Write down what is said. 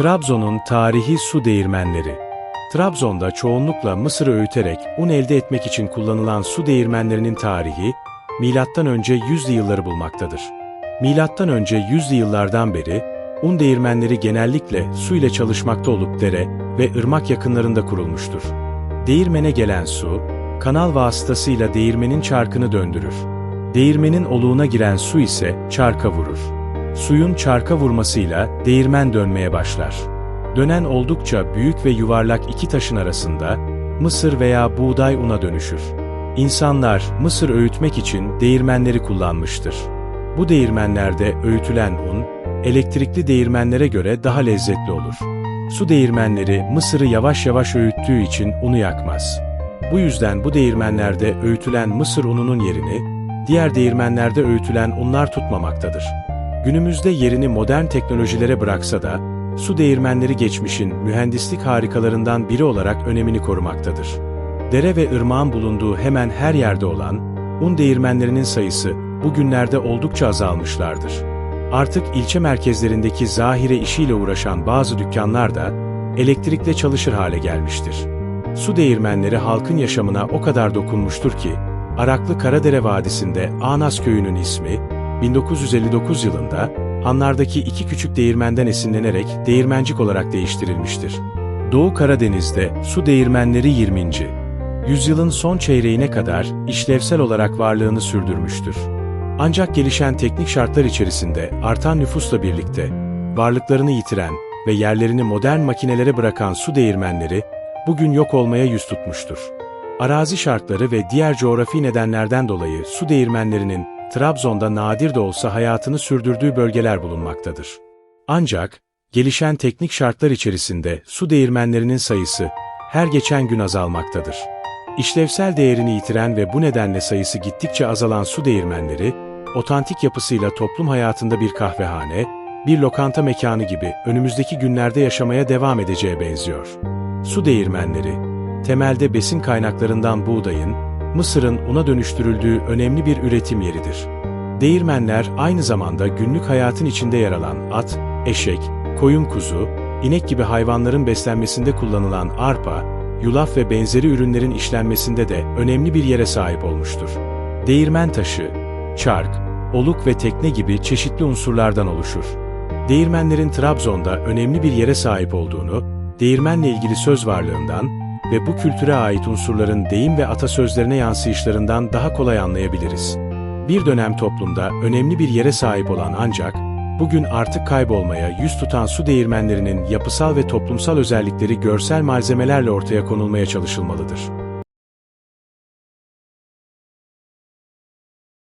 Trabzon'un tarihi su değirmenleri. Trabzon'da çoğunlukla mısırı öğüterek un elde etmek için kullanılan su değirmenlerinin tarihi, M.Ö. 100'lü yılları bulmaktadır. M.Ö. 100'lü yıllardan beri, un değirmenleri genellikle su ile çalışmakta olup dere ve ırmak yakınlarında kurulmuştur. Değirmene gelen su, kanal vasıtasıyla değirmenin çarkını döndürür. Değirmenin oluğuna giren su ise çarka vurur. Suyun çarka vurmasıyla değirmen dönmeye başlar. Dönen oldukça büyük ve yuvarlak iki taşın arasında mısır veya buğday una dönüşür. İnsanlar mısır öğütmek için değirmenleri kullanmıştır. Bu değirmenlerde öğütülen un, elektrikli değirmenlere göre daha lezzetli olur. Su değirmenleri mısırı yavaş yavaş öğüttüğü için unu yakmaz. Bu yüzden bu değirmenlerde öğütülen mısır ununun yerini, diğer değirmenlerde öğütülen unlar tutmamaktadır. Günümüzde yerini modern teknolojilere bıraksa da, su değirmenleri geçmişin mühendislik harikalarından biri olarak önemini korumaktadır. Dere ve ırmağın bulunduğu hemen her yerde olan, un değirmenlerinin sayısı bugünlerde oldukça azalmışlardır. Artık ilçe merkezlerindeki zahire işiyle uğraşan bazı dükkanlar da elektrikle çalışır hale gelmiştir. Su değirmenleri halkın yaşamına o kadar dokunmuştur ki, Araklı Karadere Vadisi'nde Anas Köyü'nün ismi, 1959 yılında Hanlardaki iki küçük değirmenden esinlenerek değirmencik olarak değiştirilmiştir. Doğu Karadeniz'de su değirmenleri 20. yüzyılın son çeyreğine kadar işlevsel olarak varlığını sürdürmüştür. Ancak gelişen teknik şartlar içerisinde artan nüfusla birlikte varlıklarını yitiren ve yerlerini modern makinelere bırakan su değirmenleri bugün yok olmaya yüz tutmuştur. Arazi şartları ve diğer coğrafi nedenlerden dolayı su değirmenlerinin Trabzon'da nadir de olsa hayatını sürdürdüğü bölgeler bulunmaktadır. Ancak, gelişen teknik şartlar içerisinde su değirmenlerinin sayısı her geçen gün azalmaktadır. İşlevsel değerini yitiren ve bu nedenle sayısı gittikçe azalan su değirmenleri, otantik yapısıyla toplum hayatında bir kahvehane, bir lokanta mekanı gibi önümüzdeki günlerde yaşamaya devam edeceğe benziyor. Su değirmenleri, temelde besin kaynaklarından buğdayın, Mısır'ın una dönüştürüldüğü önemli bir üretim yeridir. Değirmenler aynı zamanda günlük hayatın içinde yer alan at, eşek, koyun kuzu, inek gibi hayvanların beslenmesinde kullanılan arpa, yulaf ve benzeri ürünlerin işlenmesinde de önemli bir yere sahip olmuştur. Değirmen taşı, çark, oluk ve tekne gibi çeşitli unsurlardan oluşur. Değirmenlerin Trabzon'da önemli bir yere sahip olduğunu, değirmenle ilgili söz varlığından, ve bu kültüre ait unsurların deyim ve atasözlerine yansıyışlarından daha kolay anlayabiliriz. Bir dönem toplumda önemli bir yere sahip olan ancak, bugün artık kaybolmaya yüz tutan su değirmenlerinin yapısal ve toplumsal özellikleri görsel malzemelerle ortaya konulmaya çalışılmalıdır.